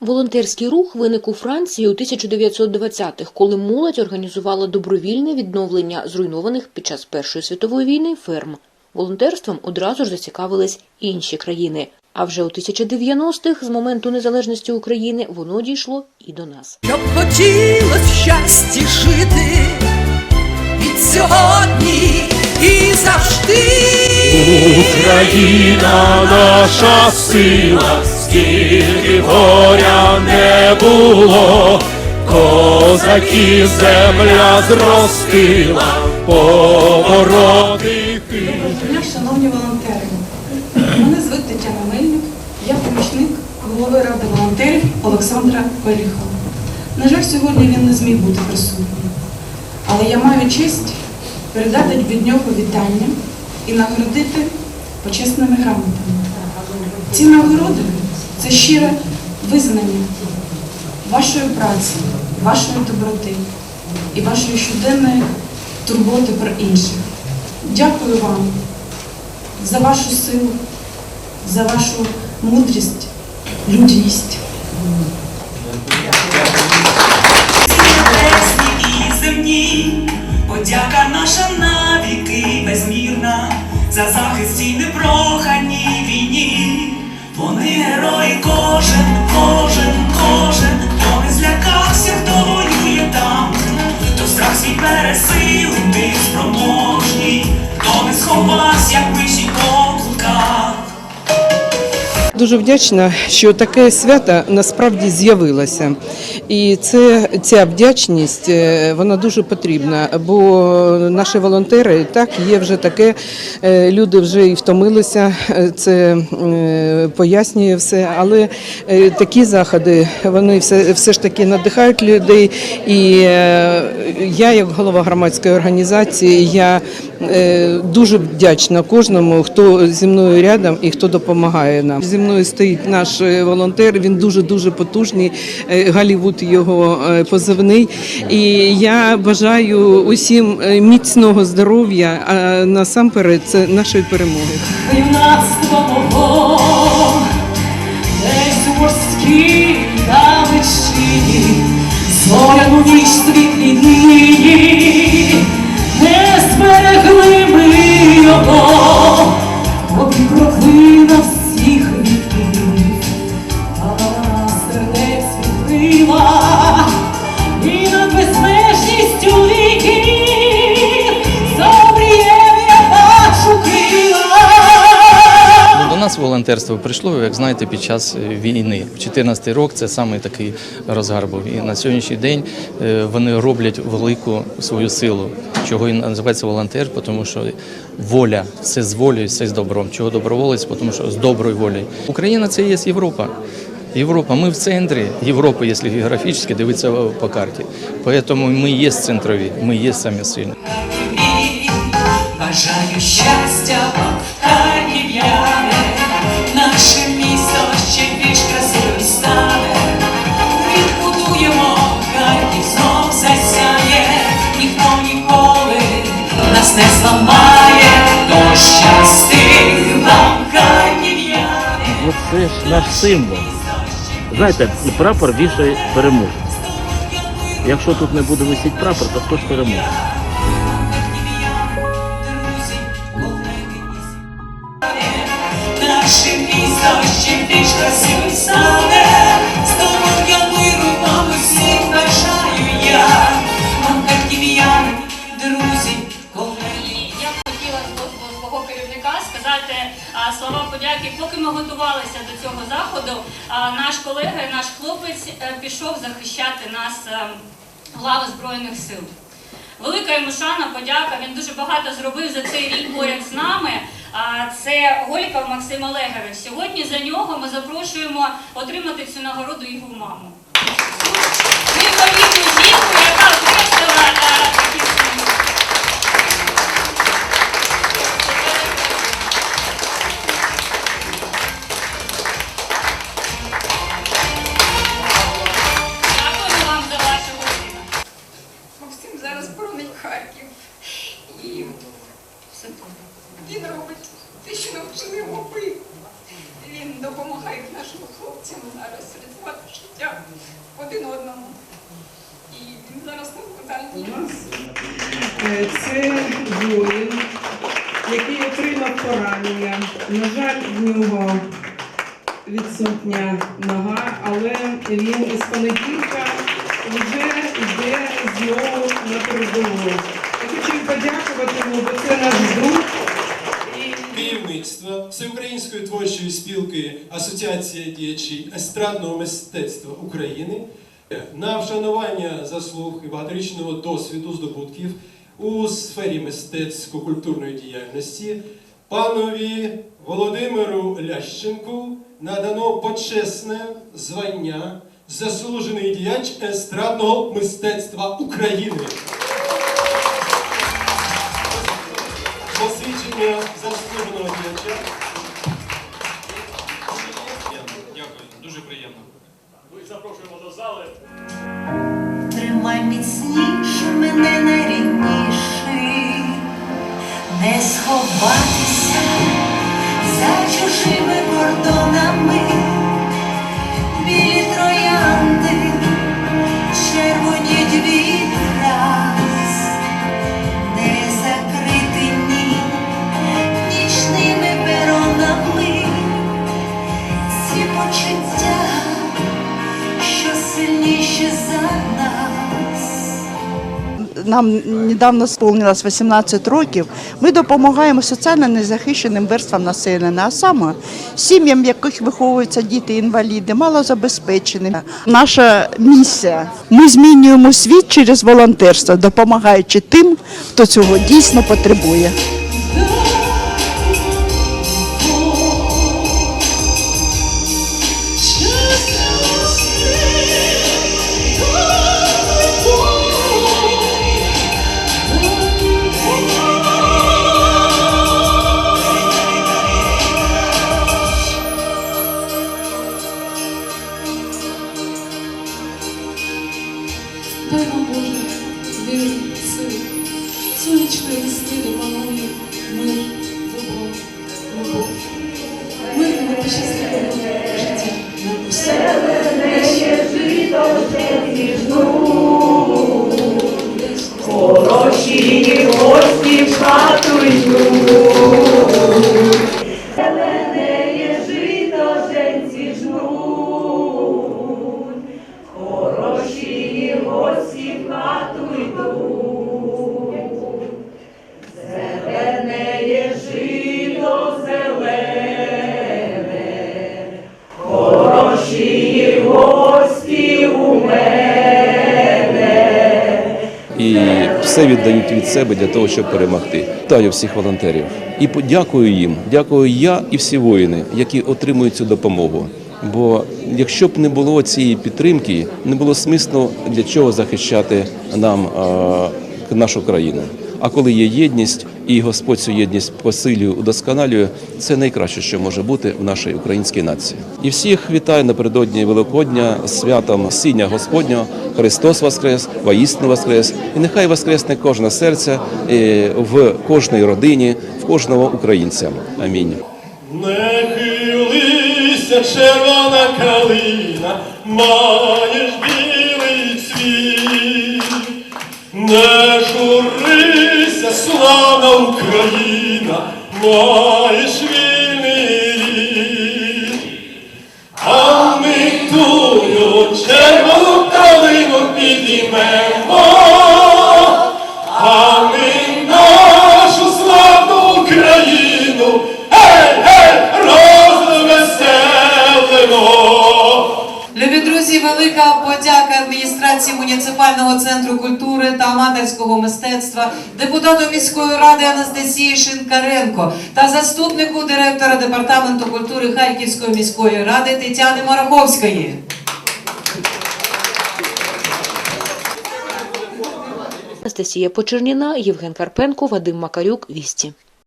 Волонтерський рух виник у Франції у 1920-х, коли молодь організувала добровільне відновлення зруйнованих під час Першої світової війни ферм. Волонтерством одразу ж зацікавились інші країни. А вже у 1090-х, з моменту незалежності України, воно дійшло і до нас. Щоб хотілось щасті жити від сьогодні і завжди. Україна наша сила, скільки горя не було, козаків земля зростила, повороти. Дня, шановні волонтери. Мене звуть Тетяна Мельник, я помічник голови ради волонтерів Олександра Оріхова. На жаль, сьогодні він не зміг бути присутнім. Але я маю честь передати від нього вітання і нагородити почесними грамотами. Ці нагороди це щире визнання вашої праці, вашої доброти і вашої щоденної турботи про інших. Дякую вам за вашу силу, за вашу мудрість, людяність. небесні і земні, подяка наша навіки безмірна, за захист цій непроханій війні. Вони герої, кожен, кожен, Дуже вдячна, що таке свято насправді з'явилося. І це ця вдячність е, вона дуже потрібна, бо наші волонтери так є вже таке. е, Люди вже і втомилися, е, це пояснює все. Але такі заходи вони все, все ж таки надихають людей. І я, як голова громадської організації, я дуже вдячна кожному, хто зі мною рядом і хто допомагає нам. Мною стоїть наш е, волонтер. Він дуже дуже потужний. е, Голівуд його е, позивний. І я бажаю усім міцного здоров'я. А насамперед це нашої перемоги. морській далечині, зоряну ніч світлі нас волонтерство прийшло, як знаєте, під час е, війни. 14 рік це саме такий розгар був. І на сьогоднішній день е, вони роблять велику свою силу. Чого і називається волонтер, тому що воля, все з волею, все з добром. Чого доброволець, тому що з доброю волею. Україна це є Європа. Європа, ми в центрі Європи, якщо географічно дивитися по карті. Тому ми є центрові, ми є самі сильні. Бажаю щастя це ж наш символ. Знаєте, прапор вішає переможе. Якщо тут не буде висіти прапор, то хтось переможе. Наше місто ще більш красивим стане, керівника сказати слова подяки. Поки ми готувалися до цього заходу, наш колега, наш хлопець е, пішов захищати нас е, лави Збройних сил. Велика йому шана, подяка. Він дуже багато зробив за цей рік поряд з нами. Це Голіков Максим Олегович. Сьогодні за нього ми запрошуємо отримати цю нагороду його маму. Неймовірну Е, Це воїн, який отримав поранення. На жаль, в нього відсутня нога, але він із понеділка вже йде знову на передову. Я хочу подякувати йому, бо це наш друг. керівництва Всеукраїнської творчої спілки Асоціація діячів естрадного мистецтва України на вшанування заслуг і багаторічного досвіду здобутків у сфері мистецько-культурної діяльності панові Володимиру Лященку надано почесне звання заслужений діяч естрадного мистецтва України. Посвідчення заслуженого діяча. Дякую, дуже приємно. Тримай міцніше мене найрідніший, не сховатися за чужими кордонами, Нам недавно сповнилось 18 років. Ми допомагаємо соціально незахищеним верствам населення, а саме сім'ям, в яких виховуються діти-інваліди, малозабезпечені. Наша місія. Ми змінюємо світ через волонтерство, допомагаючи тим, хто цього дійсно потребує. Все віддають від себе для того, щоб перемогти. Вітаю всіх волонтерів і подякую їм. Дякую я і всі воїни, які отримують цю допомогу. Бо якщо б не було цієї підтримки, не було смислу для чого захищати нам нашу країну. А коли є єдність, і Господь цю єдність посилює, удосконалює, це найкраще, що може бути в нашій українській нації. І всіх вітаю напередодні Великодня святом Сіння Господнього. Христос Воскрес, воістину Воскрес, і нехай воскресне кожне серце е, в кожній родині, в кожного українця. Амінь. Не хилися, червона калина, маєш білий цвіт. Не славна Україна, маєш вільний та мистецтва, депутату міської ради Анастасії Шинкаренко та заступнику директора департаменту культури Харківської міської ради Тетяни Мараховської. Анастасія Почерніна, Євген Карпенко, Вадим Макарюк, Вісті.